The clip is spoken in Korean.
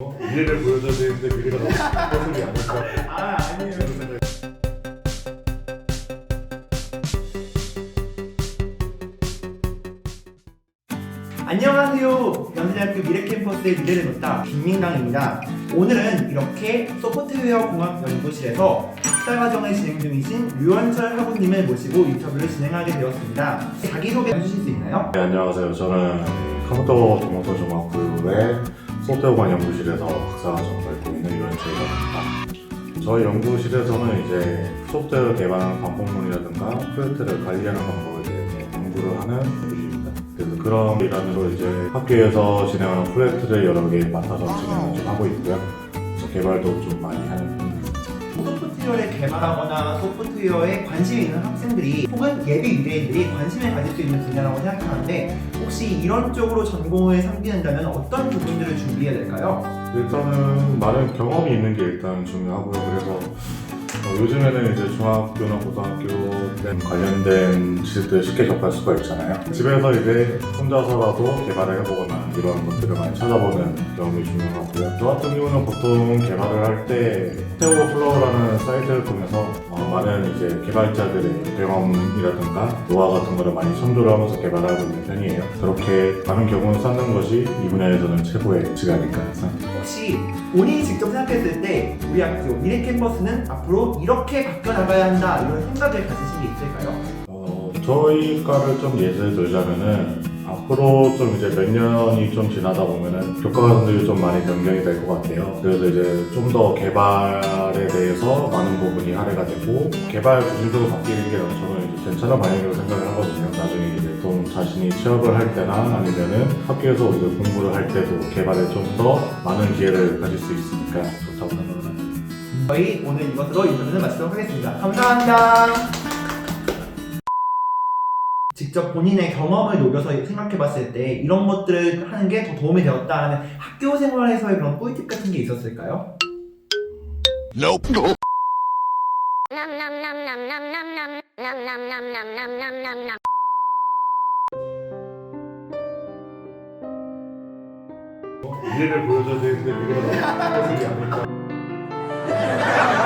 미래를 보여줘야 되는데 미래가 너무 모습이 아닐까 아 아니에요. 안녕하세요. 연세대학교 미래캠퍼스의 미래를 묻다 김민강입니다. 오늘은 이렇게 소프트웨어 공학 연구실에서 박사과정을 진행 중이신 류원철 학우님을 모시고 인터뷰를 진행하게 되었습니다. 자기소개 해주실 수 있나요? 네, 안녕하세요 저는 컴퓨터 동호서 종합부의 소프트웨어관 연구실에서 박사과정을 밟고 있는 유현철이라고 합니다. 저희 연구실에서는 이제 소프트웨어 개발 방법론이라든가 프로젝트를 관리하는 방법에 대해서 연구를 하는 연구실입니다. 그래서 그런 일환으로 이제 학교에서 진행하는 프로젝트를 여러 개 맡아서 진행을 좀 하고 있고요. 개발도 좀 많이 하는 소프트웨어를 개발하거나 소프트웨어에 관심이 있는 학생들이 혹은 예비 미래인들이 관심을 가질 수 있는 분야라고 생각하는데 혹시 이런 쪽으로 전공을 삼기는다면 어떤 부분들을 준비해야 될까요? 일단은 많은 경험이 있는 게 일단 중요하고요. 그래서 어, 요즘에는 이제 중학교나 고등학교 때 관련된 지식들 쉽게 접할 수가 있잖아요. 집에서 이제 혼자서라도 개발을 해보거나 이런 것들을 많이 찾아보는 경험이 중요하고요. 저 같은 경우는 보통 개발을 할때 스테오 플로우라는 사이트를 통해서 어, 많은 이제 개발자들의 경험이라든가 노하 같은 거를 많이 참조를 하면서 개발을 하고 있는 편이에요. 그렇게 많은 경험을 쌓는 것이 이 분야에서는 최고의 지각일까 생각합니다. 혹시 본인이 직접 생각했을 때 우리 학교 미래 캠퍼스는 앞으로 이렇게 바뀌어 나가야 한다 이런 생각을 가지신 게 있을까요? 어, 저희 과를 좀 예를 들자면은 앞으로 좀 이제 몇 년이 좀 지나다 보면은 교과서들이 좀 많이 변경이 될 것 같아요. 그래서 이제 좀 더 개발에 대해서 많은 부분이 할애가 되고 개발 중심으로 바뀌는 게 저는 이제 괜찮은 방향이라고 생각을 하거든요. 나중에 자신이 취업을 할 때나 아니면은 학교에서 이제 공부를 할 때도 개발에 좀 더 많은 기회를 가질 수 있으니까 좋다고 생각합니다. 저희 오늘 이것으로 인터뷰를 마치도록 하겠습니다. 감사합니다. 직접 본인의 경험을 녹여서 생각해봤을 때 이런 것들을 하는 게 더 도움이 되었다는 학교 생활에서의 그런 꿀팁 같은 게 있었을까요? Nope. Nom nom nom nom nom nom nom nom nom nom nom nom nom nom nom. 미래를 보여줘야 되는데 미래가 너무 아닐까 Himalaya.